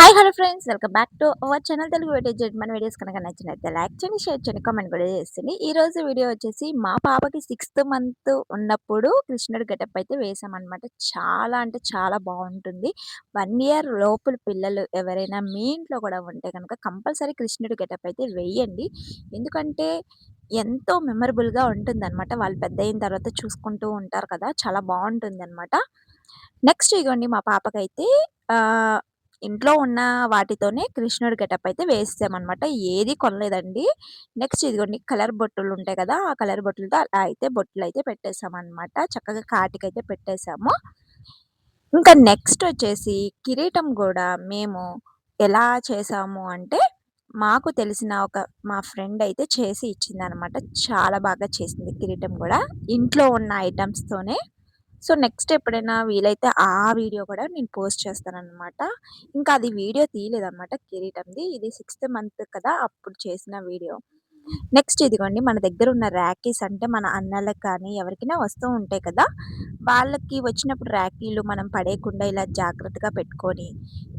Hi hello friends welcome back to our channel Telugu video మన videos కనుక నచ్చినట్లయితే like చేయండి షేర్ చేయండి కామెంట్ కూడా చేస్తుంది ఈ రోజు వీడియో వచ్చేసి మా పాపకి సిక్స్త్ మంత్ ఉన్నప్పుడు కృష్ణుడు గెటప్ అయితే వేసామన్నమాట చాలా అంటే చాలా బాగుంటుంది. వన్ ఇయర్ లోపల పిల్లలు ఎవరైనా మీ ఇంట్లో కూడా ఉంటే కనుక కంపల్సరీ కృష్ణుడు గెటప్ అయితే వేయండి. ఎందుకంటే ఎంతో మెమరబుల్గా ఉంటుంది అనమాట వాళ్ళు పెద్ద అయిన తర్వాత చూసుకుంటూ ఉంటారు కదా చాలా బాగుంటుంది అనమాట నెక్స్ట్ ఇగోండి మా పాపకైతే ఇంట్లో ఉన్న వాటితోనే కృష్ణుడి గెటప్ అయితే వేసామన్నమాట ఏది కొనలేదండి. నెక్స్ట్ ఇదిగోండి కలర్ బొట్టులు ఉంటాయి కదా ఆ కలర్ బొట్టులతో అలా అయితే బొట్టులు అయితే పెట్టేసామన్నమాట. చక్కగా కాటికైతే పెట్టేశాము ఇంకా నెక్స్ట్ వచ్చేసి కిరీటం కూడా మేము ఎలా చేసాము అంటే మాకు తెలిసిన ఒక మా ఫ్రెండ్ అయితే చేసి ఇచ్చింది అనమాట చాలా బాగా చేసింది కిరీటం కూడా. ఇంట్లో ఉన్న ఐటమ్స్తోనే సో నెక్స్ట్ ఎప్పుడైనా వీలైతే ఆ వీడియో కూడా నేను పోస్ట్ చేస్తానన్నమాట. ఇంకా అది వీడియో తీయలేదన్నమాట కిరీటంది. ఇది సిక్స్త్ మంత్ కదా అప్పుడు చేసిన వీడియో. నెక్స్ట్ ఇదిగోండి మన దగ్గర ఉన్న ర్యాకీస్ అంటే మన అన్నలకు కానీ ఎవరికైనా వస్తూ ఉంటాయి కదా వాళ్ళకి వచ్చినప్పుడు ర్యాకీలు మనం పడేయకుండా ఇలా జాగ్రత్తగా పెట్టుకొని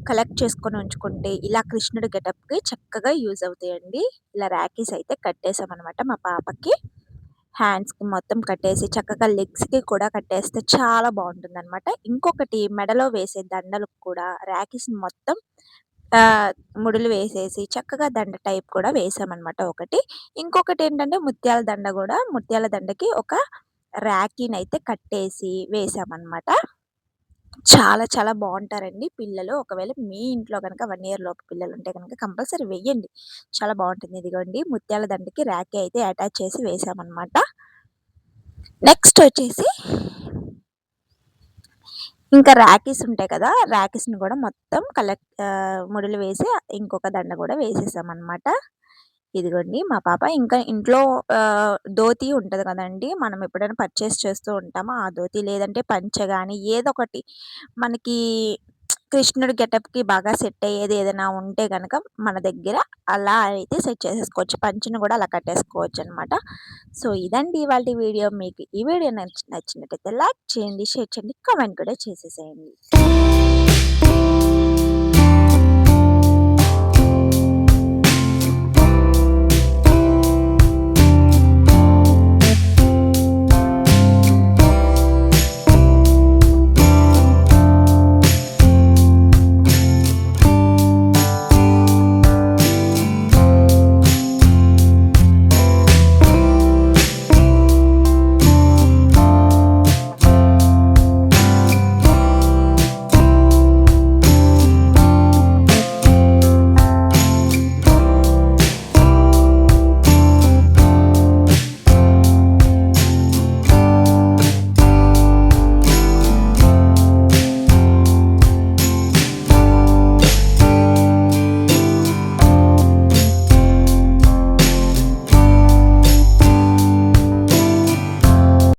కలెక్ట్ చేసుకొని ఉంచుకుంటే ఇలా కృష్ణుడి గెటప్కి చక్కగా యూజ్ అవుతాయండి. ఇలా ర్యాకీస్ అయితే కట్టేసామన్నమాట మా పాపకి. హ్యాండ్స్కి మొత్తం కట్టేసి చక్కగా లెగ్స్కి కూడా కట్టేస్తే చాలా బాగుంటుంది అనమాట ఇంకొకటి మెడలో వేసే దండలకు కూడా ర్యాకీస్ మొత్తం ముడులు వేసేసి చక్కగా దండ టైప్ కూడా వేసామన్నమాట ఒకటి. ఇంకొకటి ఏంటంటే ముత్యాల దండ కూడా ముత్యాల దండకి ఒక ర్యాకీని అయితే కట్టేసి వేసామన్నమాట. చాలా చాలా బాగుంటారండి పిల్లలు. ఒకవేళ మీ ఇంట్లో కనుక వన్ ఇయర్ లోపు పిల్లలు ఉంటే కనుక కంపల్సరీ వెయ్యండి. చాలా బాగుంటుంది ఇదిగోండి ముత్యాల దండకి ర్యాకీ అయితే అటాచ్ చేసి వేసామన్నమాట నెక్స్ట్ వచ్చేసి ఇంకా ర్యాకీస్ ఉంటాయి కదా! ర్యాకీస్ని కూడా మొత్తం కలెక్ట్ ముడులు వేసి ఇంకొక దండ కూడా వేసేసామన్నమాట ఇదిగోండి మా పాప ఇంకా ఇంట్లో ధోతి ఉంటుంది కదండి మనం ఎప్పుడైనా పర్చేస్ చేస్తూ ఉంటామో? ఆ ధోతి లేదంటే పంచె కానీ ఏదో ఒకటి మనకి కృష్ణుడి గెటప్కి బాగా సెట్ అయ్యేది ఏదైనా ఉంటే కనుక మన దగ్గర అలా అయితే సెట్ చేసేసుకోవచ్చు. పంచును కూడా అలా కట్టేసుకోవచ్చు అనమాట సో ఇదండి ఇవాళ వీడియో. మీకు ఈ వీడియో నచ్చినట్టయితే లైక్ చేయండి షేర్ చేయండి కామెంట్ కూడా చేసేసేయండి.